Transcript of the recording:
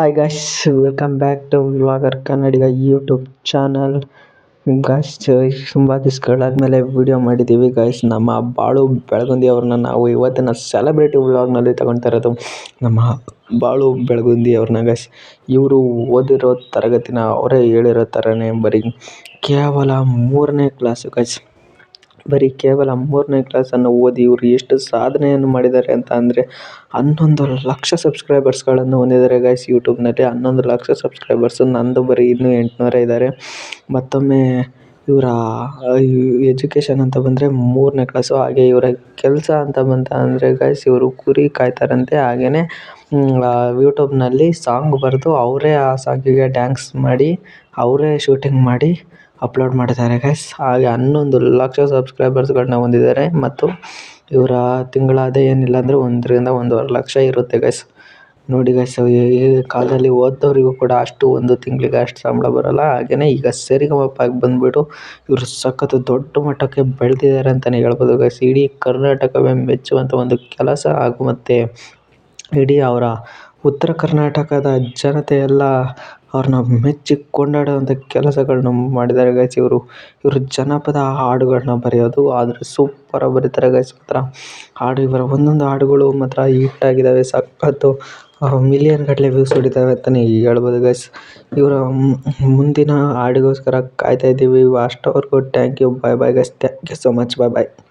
Hi guys welcome back to vlogger Kannadiga YouTube channel guys ತುಂಬ ದಿವಸಗಳಾದ್ಮೇಲೆ video ಮಾಡಿದ್ದೀವಿ guys ನಮ್ಮ ಬಾಳು ಬೆಳಗುಂದಿ ಅವ್ರನ್ನ ನಾವು ಇವತ್ತಿನ ಸೆಲೆಬ್ರಿಟಿ ವ್ಲಾಗ್ನಲ್ಲಿ ತಗೊಳ್ತಾ ಇರೋದು ನಮ್ಮ ಬಾಳು ಬೆಳಗುಂದಿ ಅವ್ರನ್ನ. ಗಾಯ್ಸ್ ಇವರು ಓದಿರೋ ತರಗತಿನ ಅವರೇ ಹೇಳಿರೋ ಥರನೇ ಬರೀ ಕೇವಲ ಮೂರನೇ ಕ್ಲಾಸು ಗಾಯ್ಸ್ ಬರೀ ಕೇವಲ ಮೂರನೇ ಕ್ಲಾಸನ್ನು ಓದಿ ಇವರು ಎಷ್ಟು ಸಾಧನೆಯನ್ನು ಮಾಡಿದ್ದಾರೆ ಅಂತ ಅಂದರೆ ಹನ್ನೊಂದು ಲಕ್ಷ ಸಬ್ಸ್ಕ್ರೈಬರ್ಸ್ಗಳನ್ನು ಹೊಂದಿದ್ದಾರೆ ಗಾಯ್ಸ್ ಯೂಟ್ಯೂಬ್ನಲ್ಲಿ ಹನ್ನೊಂದು ಲಕ್ಷ ಸಬ್ಸ್ಕ್ರೈಬರ್ಸ್ ನಂದು ಬರೀ ಇನ್ನೂ ಎಂಟುನೂರೇ ಇದ್ದಾರೆ. ಮತ್ತೊಮ್ಮೆ ಇವರ ಎಜುಕೇಷನ್ ಅಂತ ಬಂದರೆ ಮೂರನೇ ಕ್ಲಾಸು ಹಾಗೆ ಇವರ ಕೆಲಸ ಅಂತ ಬಂತ ಅಂದರೆ ಗಾಯ್ಸ್ ಇವರು ಕುರಿ ಕಾಯ್ತಾರಂತೆ. ಹಾಗೆಯೇ ಯೂಟ್ಯೂಬ್ನಲ್ಲಿ ಸಾಂಗ್ ಬರೆದು ಅವರೇ ಆ ಸಾಂಗಿಗೆ ಡ್ಯಾನ್ಸ್ ಮಾಡಿ, ಅವರೇ ಶೂಟಿಂಗ್ ಮಾಡಿ ಅಪ್ಲೋಡ್ ಮಾಡಿದ್ದಾರೆ ಗೈಸ್ ಹಾಗೆ ಹನ್ನೊಂದು ಲಕ್ಷ ಸಬ್ಸ್ಕ್ರೈಬರ್ಸ್ಗಳನ್ನ ಹೊಂದಿದ್ದಾರೆ ಮತ್ತು ಇವರ ತಿಂಗಳ ಆದಾಯ ಏನಿಲ್ಲ ಅಂದರೆ ಒಂದರಿಂದ ಒಂದೂವರೆ ಲಕ್ಷ ಇರುತ್ತೆ ಗೈಸ್ ನೋಡಿ ಗೈಸ್ ಈ ಕಾಲದಲ್ಲಿ ಓದ್ದವರಿಗೂ ಕೂಡ ಅಷ್ಟು ಒಂದು ತಿಂಗಳಿಗೆ ಅಷ್ಟು ಸಂಬಳ ಬರೋಲ್ಲ. ಹಾಗೆಯೇ ಈಗ ಸರಿಗಮಪ್ಪಾಗಿ ಬಂದುಬಿಟ್ಟು ಇವರು ಸಖತ್ತು ದೊಡ್ಡ ಮಟ್ಟಕ್ಕೆ ಬೆಳೆದಿದ್ದಾರೆ ಅಂತಲೇ ಹೇಳ್ಬೋದು ಗೈಸ್ ಇಡೀ ಕರ್ನಾಟಕವೇ ಮೆಚ್ಚುವಂಥ ಒಂದು ಕೆಲಸ ಹಾಗೂ ಮತ್ತು ಇಡೀ ಅವರ ಉತ್ತರ ಕರ್ನಾಟಕದ ಜನತೆ ಎಲ್ಲ ಅವ್ರನ್ನ ಮೆಚ್ಚಿ ಕೊಂಡಾಡುವಂಥ ಕೆಲಸಗಳನ್ನ ಮಾಡಿದ್ದಾರೆ ಗೈಸ್ ಇವರು ಇವರು ಜನಪದ ಹಾಡುಗಳನ್ನ ಬರೆಯೋದು, ಆದರೆ ಸೂಪರಾಗಿ ಬರೀತಾರೆ ಗೈಸ್ ಮಾತ್ರ ಹಾಡು, ಇವರ ಒಂದೊಂದು ಹಾಡುಗಳು ಮಾತ್ರ ಹಿಟ್ಟಾಗಿದ್ದಾವೆ ಸಖತ್ತು. ಮಿಲಿಯನ್ ಗಟ್ಟಲೆ ವ್ಯೂಸ್ ಹೊಡಿತಾವೆ ಅಂತಲೇ ಹೇಳ್ಬೋದು ಗಾಯ್ಸ್ ಇವರ ಮುಂದಿನ ಹಾಡಿಗೋಸ್ಕರ ಕಾಯ್ತಾ ಇದ್ದೀವಿ. ಅಷ್ಟರವರೆಗೂ thank you bye bye guys thank you so much bye bye